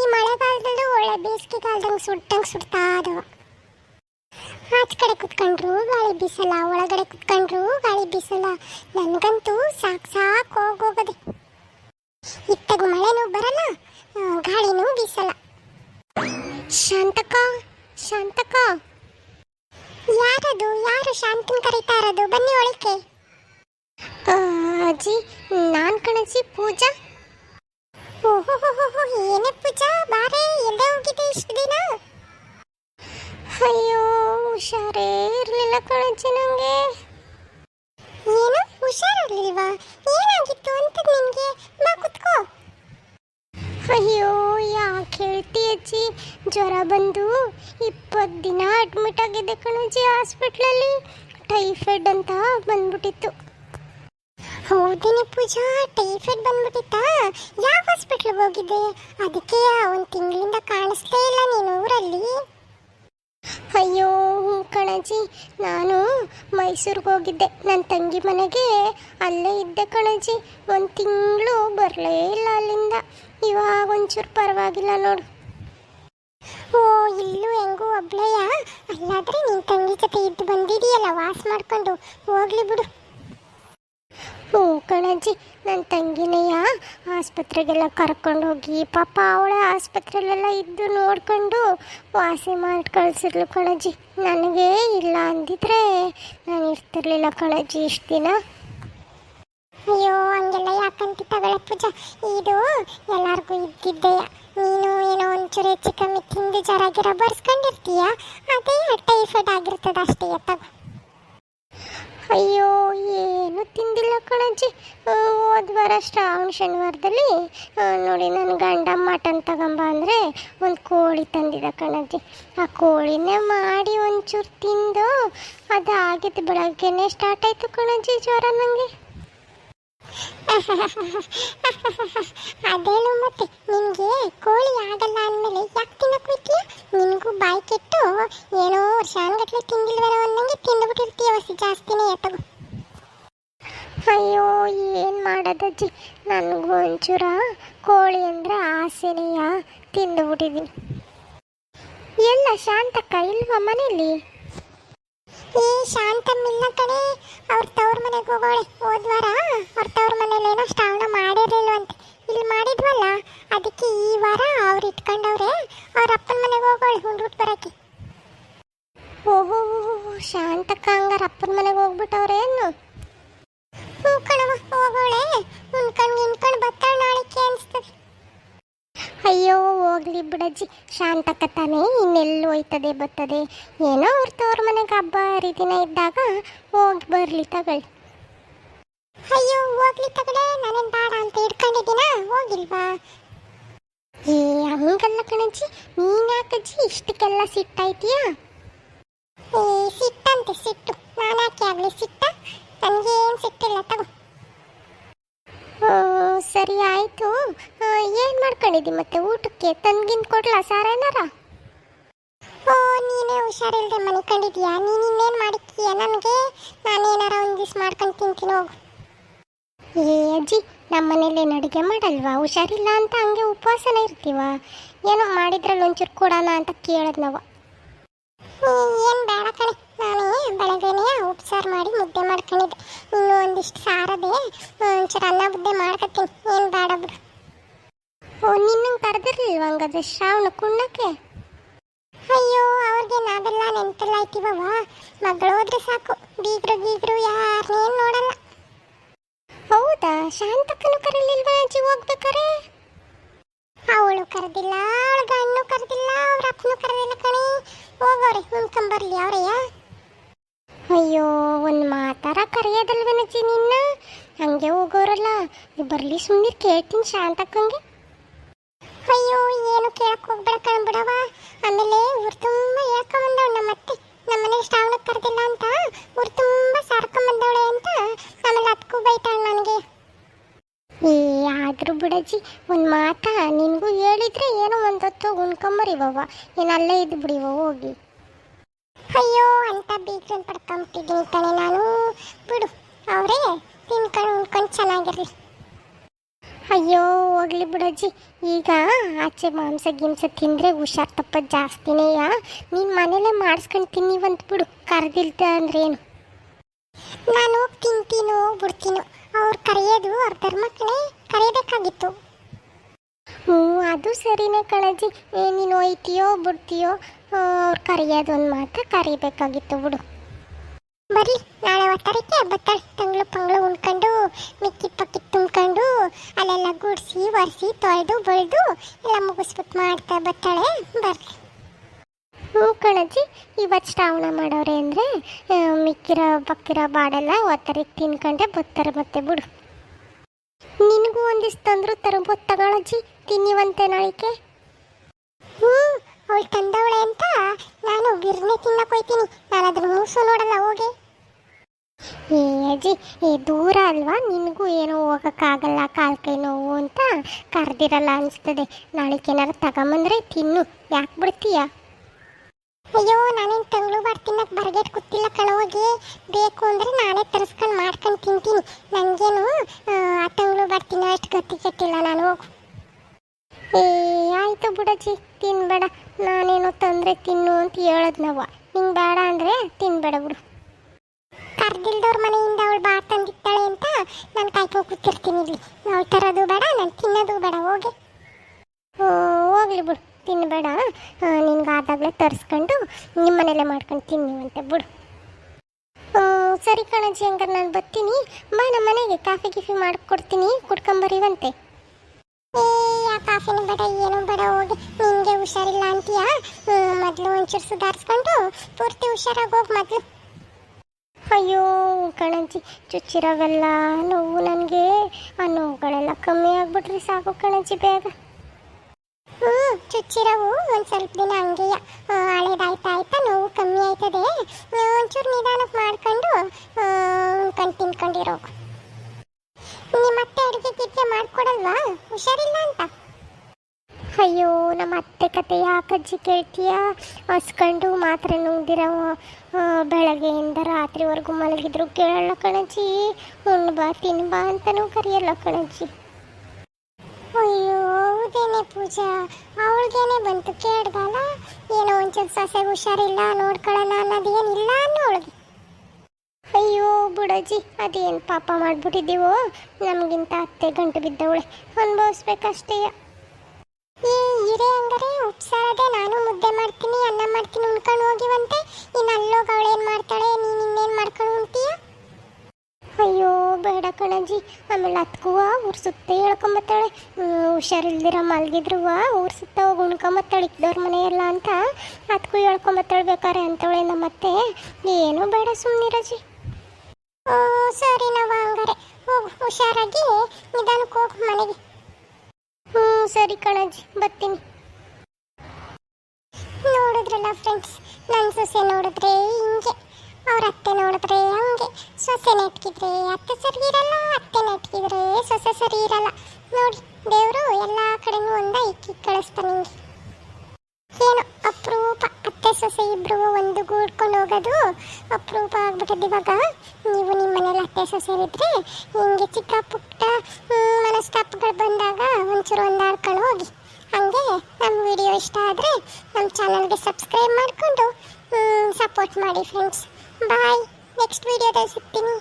ಈ ಮಳೆಗಾಲದಲ್ಲೂ ಒಳ್ಳೆ ಬೇಸಿಗೆ ಕಾಲದಂಗೆ ಸುಟ್ಟಂಗೆ ಸುಡ್ತಾ ಅದು ಆಚ ಕಡೆ ಕುತ್ಕೊಂಡ್ರು ಗಾಳಿ ಬೀಸಲ್ಲ, ಒಳಗಡೆ ಕುತ್ಕೊಂಡ್ರು ಗಾಳಿ ಬೀಸಲ್ಲ. ನನಗಂತೂ ಸಾಕು ಸಾಕು ಹೋಗೋಗದೆ ಇತ್ತಾಗ ಮಳೆನೂ ಬರಲ್ಲ ಗಾಳಿನೂ ಬಿಸಲ್ಲ. ಶಾಂತಕ ಶಾಂತಕ ಯಾರದು, ಯಾರು ಶಾಂತನ್ ಕರೀತಾ ಇರೋದು? ಬನ್ನಿ ಒಳಕ್ಕೆ. ಅಜ್ಜಿ, ನಾನ್ ಕಣಜ್ಜಿ ಪೂಜಾ? ಏನೇ ಪೂಜಾ, ಬಾರೆ, ಎಲ್ಲೇ ಹೋಗಿದ್ದೆ ಇಷ್ಟು ದಿನ? ಅಯ್ಯೋ, ಹುಷಾರೇ ಇರಲಿಲ್ಲ ಕಣಜ್ಜಿ ನನಗೆ ಏನು ಹುಷಾರಿರ್ಲಿಲ್ವಾ ಏನಾಗಿತ್ತು ಅಂತ ನಿನಗೆ ಬಾ ಕುತ್ಕೋ. ಅಯ್ಯೋ, ಯಾಕೆ ಹೇಳ್ತಿ ಅಜ್ಜಿ? ಜ್ವರ ಬಂದು ಇಪ್ಪತ್ತು ದಿನ ಅಡ್ಮಿಟ್ ಆಗಿದೆ ಕಣಜ್ಜಿ ಹಾಸ್ಪಿಟ್ಲಲ್ಲಿ ಟೈಫಾಯ್ಡ್ ಅಂತ ಬಂದ್ಬಿಟ್ಟಿತ್ತು. ಹೌದೇನೆ ಪೂಜಾ. ಟೈಫಾಯ್ಡ್ ಬಂದ್ಬಿಟ್ಟಿತ್ತಾ? ಯಾವ ಹಾಸ್ಪಿಟ್ಲಿಗೆ ಹೋಗಿದ್ದೆ? ಅದಕ್ಕೆ ಒಂದು ತಿಂಗಳಿಂದ ಕಾಣಿಸ್ಲೇ ಇಲ್ಲ ನೀನು ಊರಲ್ಲಿ. ಅಯ್ಯೋ, ಕಣಜಿ, ನಾನು ಮೈಸೂರಿಗೆ ಹೋಗಿದ್ದೆ. ನನ್ನ ತಂಗಿ ಮನೆಗೆ ಅಲ್ಲೇ ಇದ್ದೆ ಕಣಜಿ. ಒಂದು ತಿಂಗಳು ಬರಲೇ ಇಲ್ಲ ಅಲ್ಲಿಂದ. ಇವಾಗ ಒಂಚೂರು ಪರವಾಗಿಲ್ಲ ನೋಡು. ಓ, ಇಲ್ಲೂ ಹೆಂಗೂ ಒಬ್ಳೆಯ ಅಲ್ಲಾದ್ರೆ ನಿನ್ನ ತಂಗಿ ಜೊತೆ ಇದ್ದು ಬಂದಿದೆಯಲ್ಲ, ವಾಸ್ ಮಾಡ್ಕೊಂಡು. ಹೋಗ್ಲಿ ಬಿಡು. ಹ್ಞೂ ಕಣಜ್ಜಿ ನನ್ನ ತಂಗಿನೆಯ ಆಸ್ಪತ್ರೆಗೆಲ್ಲ ಕರ್ಕೊಂಡು ಹೋಗಿ, ಪಾಪ ಅವಳ ಆಸ್ಪತ್ರೆಲೆಲ್ಲ ಇದ್ದು ನೋಡಿಕೊಂಡು ವಾಸಿ ಮಾಡಿ ಕಳಿಸಿದ್ಲು ಕಣಜ್ಜಿ ನನಗೆ ಇಲ್ಲ ಅಂದಿದ್ರೆ ನಾನು ಇರ್ತಿರ್ಲಿಲ್ಲ ಕಣಜ್ಜಿ ಇಷ್ಟು ದಿನ. ಅಯ್ಯೋ, ಹಂಗೆಲ್ಲ ಯಾಕಂತ ತಗೊಳ್ಳೆ ಪೂಜಾ? ಇದು ಎಲ್ಲರಿಗೂ ಇದ್ದಿದ್ದೆಯ ನೀನು ಏನೋ ಒಂಚೂರು ಹೆಚ್ಚು ಕಮ್ಮಿ ತಿಂದು ಜರಾಗಿರೋ ಗಿರ ಬರ್ಸ್ಕೊಂಡಿರ್ತೀಯ? ಅದೇ ಟೈಫಾಯ್ಡ್ ಆಗಿರ್ತದೆ ಅಷ್ಟೇ ತಗೋ. ಅಯ್ಯೋ, ಏನು ತಿಂದಿಲ್ಲ ಕಣಜ್ಜಿ ಹೋದ ವಾರ ಶ್ರಾವಣ, ಶನಿವಾರದಲ್ಲಿ ನೋಡಿ ನನ್ನ ಗಂಡ ಮಟನ್ ತಗೊಂಬ ಅಂದರೆ ಒಂದು ಕೋಳಿ ತಂದಿದ್ದ ಕಣಜ್ಜಿ ಆ ಕೋಳಿನೇ ಮಾಡಿ ಒಂಚೂರು ತಿಂದು ಅದಾಗಿದ್ದು ಬೆಳಗ್ಗೆನೇ ಸ್ಟಾರ್ಟ್ ಆಯಿತು ಕಣಜ್ಜಿ ಜ್ವರ ನನಗೆ ಅದೇನು ಮತ್ತೆ? ನಿನಗೆ ಕೋಳಿ ಆಗಲ್ಲ ಅಂದಮೇಲೆ ಯಾಕೆ ತಿನ್ನಕ್ಕೆ ಬಿಟ್ಲಿಯ ನಿನಗೂ ಬಾಯಿ ಕೆಟ್ಟು ಏನೋ ವರ್ಷಾನ್ಗಟ್ಲೆ ತಿಂದಿಲ್ವೇನೋ ಅನ್ನಂಗೆ ತಿಂದುಬಿಟ್ಟಿರ್ತೀಯ ವಸಿ, ಜಾಸ್ತಿನೇ ಎತ್ತಗು. ಅಯ್ಯೋ, ಏನು ಮಾಡೋದಜ್ಜಿ? ನನಗೂ ಒಂಚೂರ ಕೋಳಿ ಅಂದ್ರೆ ಆಸೆನೆಯ ತಿಂದುಬಿಟ್ಟಿದ್ದೀನಿ. ಎಲ್ಲ ಶಾಂತಕ್ಕ ಇಲ್ವಾ ಮನೇಲಿ? ಈ ಶಾಂತಮ್ಮಿಲ್ಲ ಕಣೆ. ಅವ್ರ ತವ್ರ ಮನೆಗೆ ಹೋಗೋಳೆ. ಹೋದ್ವಾರ ಅವ್ರ ತವ್ರ ಮನೇಲಿ ಏನೋ ಶ್ರಾವಣ ಅಂತ ಇಲ್ಲಿ ಮಾಡಿದ್ವಲ್ಲ, ಅದಕ್ಕೆ ಈ ವಾರ ಅವ್ರು ಇಟ್ಕೊಂಡವ್ರೆ ಅವ್ರ ಅಪ್ಪನ ಮನೆಗೆ ಹೋಗೋಳೆ ಹುಡ್ಬಿಟ್ಟು ಬರೋಕೆ ಓಹೋ, ಶಾಂತಕ್ಕ ಹಂಗಾರ ಅಪ್ಪನ ಮನೆಗೆ ಹೋಗ್ಬಿಟ್ಟವ್ರೇನು ಹ್ಞೂ ಕಣವ ಹೋಗೋಳೆ ಉಣ್ಕೊಂಡು ಇನ್ಕೊಂಡು ಬರ್ತಾಳೆ ನಾಳಿಕೆ ಅನಿಸ್ತದೆ ಅಯ್ಯೋ ಹೋಗ್ಲಿ ಬಿಡಜ್ಜಿ ಶಾಂತಕ್ಕ ತಾನೇ ಇನ್ನೆಲ್ಲಿ ಹೋಯ್ತದೆ ಬರ್ತದೆ? ಏನೋ ಅವ್ರ ತವ್ರ ಮನೆಗೆ ಹಬ್ಬ ಹರಿದಿನ ಇದ್ದಾಗ ಹೋಗಿ ಬರ್ಲಿ ತಗೊಳ್ಳಿ ಅಯ್ಯೋ ಹೋಗ್ಲಿ ತಗಡೆ ನಾನೇನು ಬೇಡ ಅಂತ ಇಟ್ಕೊಂಡಿದ್ದೀನ ಹೋಗಿಲ್ವಾ? ಏ ಹಂಗಲ್ಲ ಕಣಜ್ಜಿ ನೀನ್ ಯಾಕಜ್ಜಿ ಇಷ್ಟಕ್ಕೆಲ್ಲ ಸಿಟ್ಟಾಯ್ತೀಯಾ? ಏ ಸಿಟ್ಟಂತೆ ಸಿಟ್ಟು. ನಾನು ಯಾಕೆ ಆಗಲಿ ಸಿಟ್ಟ? ನನಗೇನು ಸಿಟ್ಟಿಲ್ಲ ತಗೋ. ಓ ಸರಿ ಆಯಿತು. ಏನು ಮಾಡ್ಕೊಂಡಿದ್ದಿ ಮತ್ತೆ ಊಟಕ್ಕೆ? ತಂದ್ಗಿನ್ ಕೊಡ್ಲಾ ಸಾರ ಏನಾರ ಓ ನೀನೇ ಹುಷಾರಿಲ್ಲದೆ ಮನೆ ಕಂಡಿದ್ಯಾ? ನೀನು ಇನ್ನೇನು ಮಾಡಿದ್ದೀಯ ನನಗೆ? ನಾನೇನಾರ ಒಂದು ದಿವ್ಸ ಮಾಡ್ಕೊಂಡು ತಿಂತೀನಿ ಹೋಗು. ಏ ಅಜ್ಜಿ ನಮ್ಮ ಏನು ಅಡುಗೆ ಮಾಡಲ್ವಾ? ಹುಷಾರಿಲ್ಲ ಅಂತ ಹಂಗೆ ಉಪವಾಸನೇ ಇರ್ತೀವ? ಏನೋ ಮಾಡಿದ್ರಲ್ಲಿ ಒಂಚೂರು ಕೊಡೋಣ ಅಂತ ಕೇಳದ್ ನಾವು. ಏನು ಬೇಡ ಕಣೆ. ನಾನು ಬೆಳಗ್ಗೆನೇ ಉಪ್ಸಾರು ಮಾಡಿ ಮುದ್ದೆ ಮಾಡ್ಕೊಂಡಿದ್ದೆ. ಇನ್ನು ಒಂದಿಷ್ಟು ಸಾರದೆ ಒಂಚೂರು ಅನ್ನ ಮುದ್ದೆ ಮಾಡ್ಕೊತೀನಿ. ಏನು ಬೇಡ ಬಿಡು. ಓ ನಿನ್ನ ಕರೆದಿರ್ಲಿಲ್ವ ಹಂಗಾದ್ರೆ ಶ್ರಾವಣ ಕುಣ್ಣಕ್ಕೆ ಅಯ್ಯೋ, ಅವ್ರಿಗೆ ನಾವೆಲ್ಲ ನೆಂಟೆಲ್ಲ ಆಯ್ತೀವವ ಮಗಳು ಹೋದ್ರೆ ಸಾಕು. ಬೀಗ್ರು, ಗೀಗ್ರು ಯಾರನ್ನೇನು ನೋಡಲ್ಲ. ಹೌದಾ? ಶಾಂತಕ್ಕನು ಕರಲಿಲ್ವಾ ಅಜ್ಜಿ ಹೋಗ್ಬೇಕಾರೆ? ಅವಳು ಕರೆದಿಲ್ಲ ಅವಳ ಗಣ್ಣು ಕರೆದಿಲ್ಲ, ಅವ್ರ ಅಪ್ಪನು ಕರೆದಿಲ್ಲ ಕಣೆ. ಹೋಗವ್ರೆ ಉಣ್ಕೊಂಬರ್ಲಿ ಅವರಯ್ಯ. ಅಯ್ಯೋ, ಒಂದು ಮಾತಾರ ಕರೆಯೋದಲ್ವೇನಜ್ಜಿ ನಿನ್ನ? ಹಂಗೆ ಹೋಗೋರಲ್ಲ. ಬರಲಿ ಸುಮ್ಮನೆ ಕೇಳ್ತೀನಿ ಶಾಂತಕ್ಕಂಗೆ. ಅಯ್ಯೋ, ಏನು ಕೇಳಕ್ ಹೋಗ್ಬೇಡ ಕಣ್ಬಿಡವ ಆಮೇಲೆ ಊರು ತುಂಬ ಹೇಳ್ಕೊಂಬಂದವ್ ನಮ್ಮ ಅತ್ತೆ. ನಮ್ಮನೆ ಶ್ರಾವಣಕ್ಕೆ ಕರೆದಿಲ್ಲ ಅಂತ ಊರು ತುಂಬ ಸಾರ್ಕೊಂಬಂದವಳೆ ಅಂತ ಆಮೇಲೆ ಅದಕ್ಕೂ ಬೈತಾಳೆ ನನಗೆ. ಏ, ಆದ್ರೂ ಬಿಡಜ್ಜಿ, ಒಂದು ಮಾತಾ ನಿನಗೂ ಹೇಳಿದ್ರೆ ಏನೋ ಒಂದೊತ್ತು ಉಣ್ಕೊಂಬರಿವವ ಏನು ಅಲ್ಲೇ ಇದ್ದು ಬಿಡಿವ ಹೋಗಿ. ಅಯ್ಯೋ, ಅಂತ ಬೀಗ್ರನ್ ಪಡ್ಕೊಂಬಿಟ್ಟಿದ್ದೀನಿ ಕಣೆ ನಾನು. ಬಿಡು, ಅವರೇ ತಿನ್ಕೊಂಡು ಉಣ್ಕೊಂಡು ಚೆನ್ನಾಗಿರಲಿ. ಅಯ್ಯೋ, ಹೋಗ್ಲಿ ಬಿಡಜ್ಜಿ. ಈಗ ಆಚೆ ಮಾಂಸ ಗಿಂಸ ತಿಂದರೆ ಹುಷಾರ್ ತಪ್ಪದು ಜಾಸ್ತಿನೇಯ? ನೀನು ಮನೇಲೆ ಮಾಡಿಸ್ಕೊಂಡು ತಿನ್ನಿವಂತ ಬಿಡು. ಕರೆದಿಲ್ತ ಅಂದ್ರೆ ಏನು ನಾನು ತಿಂತೀನೋ ಬಿಡ್ತೀನೋ ಅವ್ರು ಕರೆಯೋದು ಅವ್ರ ಧರ್ಮಕ್ಕನೇ ಕರೆಯಬೇಕಾಗಿತ್ತು. ಹ್ಞೂ, ಅದು ಸರಿನೇ ಕಣಜ್ಜಿ ನೀನು ಒಯ್ತೀಯೋ ಬಿಡ್ತೀಯೋ ಅವ್ರು ಕರೆಯೋದು ಒಂದು ಮಾತ್ರ ಕರಿಬೇಕಾಗಿತ್ತು ಬಿಡು. ಬರ್ಲಿ. ನಾಳೆ ಒತ್ತಾರಕ್ಕೆ ಬತ್ತಾಳೆ ತಂಗ್ಳು ಪಂಗ್ಳು ಉಣ್ಕೊಂಡು, ಮಿಕ್ಕಿ ಪಕ್ಕಿ ತುಂಬ್ಕೊಂಡು, ಅಲ್ಲೆಲ್ಲ ಗುಡಿಸಿ, ಒರೆಸಿ, ತೊಳೆದು, ಬಳ್ದು, ಎಲ್ಲ ಮುಗಿಸ್ಬಿಟ್ಟು ಮಾಡ್ತಾ ಬತ್ತಾಳೆ ಬರ್ಲಿ. ಹ್ಞೂ ಕಣಜ್ಜಿ, ಇವತ್ತು ಶ್ರಾವಣ ಮಾಡೋರೆ ಅಂದರೆ ಮಿಕ್ಕಿರೋ, ಬಕ್ಕಿರೋ ಬಾಡೆಲ್ಲ ಒತ್ತರಿಗೆ ತಿನ್ಕೊಂಡೆ ಬರ್ತಾರೆ ಮತ್ತೆ ಬಿಡು. ನಿನಗೂ ಒಂದಿಷ್ಟು ತಂದ್ರು ತರಬೋದು ತಗೊಳಜ್ಜಿ ತಿನ್ನಿವಂತೆ ನಾಳಿಕೆ? ಹ್ಞೂ, ಅವಳು ತಂದವಳೆ ಅಂತ ನಾನು ಬಿರ್ನೆ ತಿನ್ನಕ್ಕೆ ಹೋಯ್ತೀನಿ. ನಾನು ಅದ್ರ ಮೂಸು ನೋಡಲ್ಲ. ಅಜ್ಜಿ ಈ ದೂರ ಅಲ್ವಾ? ನಿನಗೂ ಏನೋ ಹೋಗೋಕ್ಕಾಗಲ್ಲ, ಕಾಲು ಕೈ ನೋವು ಅಂತ ಕರೆದಿರಲ್ಲ ಅನಿಸ್ತದೆ. ನಾಳೆಗೆ ಏನಾರು ತಗೊಂಬಂದ್ರೆ ತಿನ್ನು. ಯಾಕೆ ಬಿಡ್ತೀಯ? ಅಯ್ಯೋ, ನಾನೇನು ತಂಗ್ಳು ಬಾರ್ ತಿನ್ನಕ್ಕೆ ಬರ್ಗೆಟ್ ಕಣ ಹೋಗಿ ಬೇಕು ಅಂದರೆ ನಾನೇ ತರಿಸ್ಕೊಂಡು ಮಾಡ್ಕೊಂಡು ತಿಂತೀನಿ. ನನಗೇನು ಆ ತಂಗ್ಳು ಬಾರ್ ತಿನ್ನೋ ಅಷ್ಟು ಗತಿ ಕೆಟ್ಟಿಲ್ಲ ನಾನು, ಹೋಗು. ಏ, ಆಯಿತು ಬಿಡಜ್ಜಿ ತಿನ್ಬೇಡ. ನಾನೇನು ತಂದರೆ ತಿನ್ನು ಅಂತ ಹೇಳೋದು ನಾವು. ನಿಂಗೆ ಬೇಡ ಅಂದರೆ ತಿನ್ಬೇಡ ಬಿಡು. ಕರ್ದಿಲ್ದವ್ರ ಮನೆಯಿಂದ ಅವಳು ಬಾ ತಂದಿದ್ದಾಳೆ ಅಂತ ನಾನು ಕಾಯ್ಕೊಂಡು ಕೂತಿರ್ತೀನಿ ಇಲ್ಲಿ. ಅವಳು ತರೋದು ಬೇಡ, ನಾನು ತಿನ್ನೋದು ಬೇಡ, ಹೋಗಿ. ಹೋಗ್ಲಿ ಬಿಡು ತಿನ್ನಬೇಡ ನಿನ್ಗೆ ಆದಾಗಲೇ ತರಿಸ್ಕೊಂಡು ನಿಮ್ಮ ಮಾಡ್ಕೊಂಡು ತಿನ್ನಿವಂತೆ ಬಿಡು. ಸರಿ ಕಣಜ್ಜಿ ಹಂಗಾರೆ ನಾನು ಬರ್ತೀನಿ. ಬಾ ನಮ್ಮ ಮನೆಗೆ ಕಾಫಿ ಗಿಫಿ ಮಾಡ್ಕೊಡ್ತೀನಿ ಕುಡ್ಕೊಂಬರಿವಂತೆ ಏ, ಆ ಕಾಫಿನೂ ಬೇಡ, ಏನೂ ಬೇಡ, ಹೋಗಿ. ನಿನಗೆ ಹುಷಾರಿಲ್ಲ ಅಂತೀಯಾ? ಮೊದಲು ಒಂಚೂರು ಸುಧಾರಿಸ್ಕೊಂಡು ಪೂರ್ತಿ ಹುಷಾರಾಗಿ ಹೋಗಿ ಮೊದಲು. ಅಯ್ಯೋ ಕಣಜ್ಜಿ ಚುಚ್ಚಿರೋವೆಲ್ಲ ನೋವು ನನಗೆ. ಆ ನೋವುಗಳೆಲ್ಲ ಕಮ್ಮಿ ಆಗ್ಬಿಟ್ರಿ ಸಾಕು ಕಣಜ್ಜಿ ಬೇಗ. ಹ್ಞೂ, ಚುಚ್ಚಿರವು. ಒಂದು ಸ್ವಲ್ಪ ದಿನ ಹಂಗೆಯ. ಹಳೇದಾಯ್ತಾ ಆಯ್ತಾ ನೋವು ಕಮ್ಮಿ ಆಯ್ತದೆ. ಒಂಚೂರು ನಿಧಾನಕ್ಕೆ ಮಾಡ್ಕೊಂಡು ಉಣ್ಕೊಂಡು ತಿನ್ಕೊಂಡಿರೋ. ನಿಮ್ಮ ಅತ್ತೆ ಅಡುಗೆ ಗಿಡ್ಗೆ ಮಾಡ್ಕೊಡಲ್ವಾ? ಹುಷಾರಿಲ್ಲ ಅಂತ? ಅಯ್ಯೋ ನಮ್ಮ ಅತ್ತೆ ಕತೆ ಯಾಕಜ್ಜಿ ಕೇಳ್ತೀಯ? ಹಸ್ಕೊಂಡು ಮಾತ್ರ ನುಂಗ್ದಿರೋ ಆ, ಬೆಳಗ್ಗೆಯಿಂದ ರಾತ್ರಿವರೆಗೂ ಮಲಗಿದ್ರು ಕೇಳಲ್ಲ ಕಣಜ್ಜಿ. ಉಣ್ಬಾ ಬಾ ತಿನ್ನು ಬಾ ಅಂತನೂ ಕರೆಯಲ್ಲ ಕಣಜ್ಜಿ. ಅಯ್ಯೋ ಹೌದೇನೆ ಪೂಜಾ ಅವಳಿಗೇನೆ ಬಂತು ಕೇಳ್ದಲ್ಲ ಏನೋ ಒಂಚೂರು ಸೊಸೆ ಹುಷಾರಿಲ್ಲ ನೋಡ್ಕೊಳ್ಳೋಣ ಅನ್ನೋದೇನಿಲ್ಲ ಅನ್ನೋಳಿಗೆ. ಅಯ್ಯೋ ಬಿಡೋಜಿ ಅದೇನು ಪಾಪ ಮಾಡ್ಬಿಟ್ಟಿದ್ದೀವೋ? ನಮಗಿಂತ ಅತ್ತೆ ಗಂಟು ಬಿದ್ದವಳೆ. ಅನುಭವಿಸ್ಬೇಕಷ್ಟೇ. ಈ ಅಂದರೆ ಉಪ್ಸಾರದೆ ನಾನು ಮುದ್ದೆ ಮಾಡ್ತೀನಿ, ಅನ್ನ ಮಾಡ್ತೀನಿ, ಉಣ್ಕೊಂಡು ಹೋಗಿವಂತೆ. ಇನ್ನು ಅಲ್ಲೋಗಿ ಅವಳೇನು ಮಾಡ್ತಾಳೆ? ನೀನು ಇನ್ನೇನು ಮಾಡ್ಕೊಂಡು ಉಣ್ತೀಯ? ಅಯ್ಯೋ, ಬೇಡ ಕಣಜ್ಜಿ. ಆಮೇಲೆ ಹತ್ಕುವ ಊರ್ ಸುತ್ತ ಹೇಳ್ಕೊಂಬತ್ತಾಳೆ. ಹುಷಾರಿಲ್ದಿರ ಮಲ್ಗಿದ್ರುವ ಊರು ಸುತ್ತ ಹೋಗಿ ಉಣ್ಕೊಂಬತ್ತಾಳೆ ಇದ್ದವ್ರ ಮನೆ ಎಲ್ಲ ಅಂತ. ಹತ್ಕು ಹೇಳ್ಕೊಂಬತ್ತಾಳೆ, ಬೇಕಾರೆ ಅಂತವಳೆ ನಮ್ಮತ್ತೆ ಏನು ಬೇಡ ಸುಮ್ಮನಿರಜಿ ಸರಿ ನಾವು ಹಂಗಾರೆ. ಹೋಗು ಹುಷಾರಾಗಿ ನಿಧಾನಕ್ಕೆ ಹೋಗು ಮನೆಗೆ. ಹ್ಞೂ, ಸರಿ ಕಣಜ್ಜಿ ಬರ್ತೀನಿ. ನೋಡಿದ್ರಲ್ಲ ಫ್ರೆಂಡ್ಸ್ ನನ್ನ ಸೊಸೆ ನೋಡಿದ್ರೆ ಹಿಂಗೆ. ಅವ್ರ ಅತ್ತೆ ನೋಡಿದ್ರೆ ಹಂಗೆ. ಸೊಸೆ ನೆಟ್ಕಿದ್ರೆ ಅತ್ತೆ ಸರಿ ಇರಲ್ಲ, ಅತ್ತೆ ನೆಟ್ಕಿದ್ರೆ ಸೊಸೆ ಸರಿ ಇರಲ್ಲ. ನೋಡಿ, ದೇವರು ಎಲ್ಲ ಕಡೆನೂ ಒಂದ ಇಕ್ಕಿ ಕಳಿಸ್ತಾನೆ ನಿಮಗೆ ಏನು, ಅಪರೂಪ, ಅತ್ತೆ ಸೊಸೆ ಇಬ್ರು ಒಂದು ಗೂಡ್ಕೊಂಡು ಹೋಗೋದು ಅಪರೂಪ ಆಗ್ಬಿಟ್ಟದ್ದು ಇವಾಗ. ನೀವು ನಿಮ್ಮ ಮನೇಲಿ ಅತ್ತೆ ಸೊಸೆ ಇದ್ರೆ ಹಿಂಗೆ ಚಿಕ್ಕ ಪುಟ್ಟ ಹ್ಮ್, ಸ್ಟಾಪ್ಗಳು ಬಂದಾಗ ಒಂಚೂರು ಒಂದಾಡ್ಕೊಂಡು ಹೋಗಿ. ಹಾಗೆ ನಮ್ಮ ವಿಡಿಯೋ ಇಷ್ಟ ಆದರೆ ನಮ್ಮ ಚಾನಲ್ಗೆ ಸಬ್ಸ್ಕ್ರೈಬ್ ಮಾಡಿಕೊಂಡು ಸಪೋರ್ಟ್ ಮಾಡಿ ಫ್ರೆಂಡ್ಸ್ ಬಾಯ್ ನೆಕ್ಸ್ಟ್ ವಿಡಿಯೋದಲ್ಲಿ ಸಿಗ್ತೀನಿ.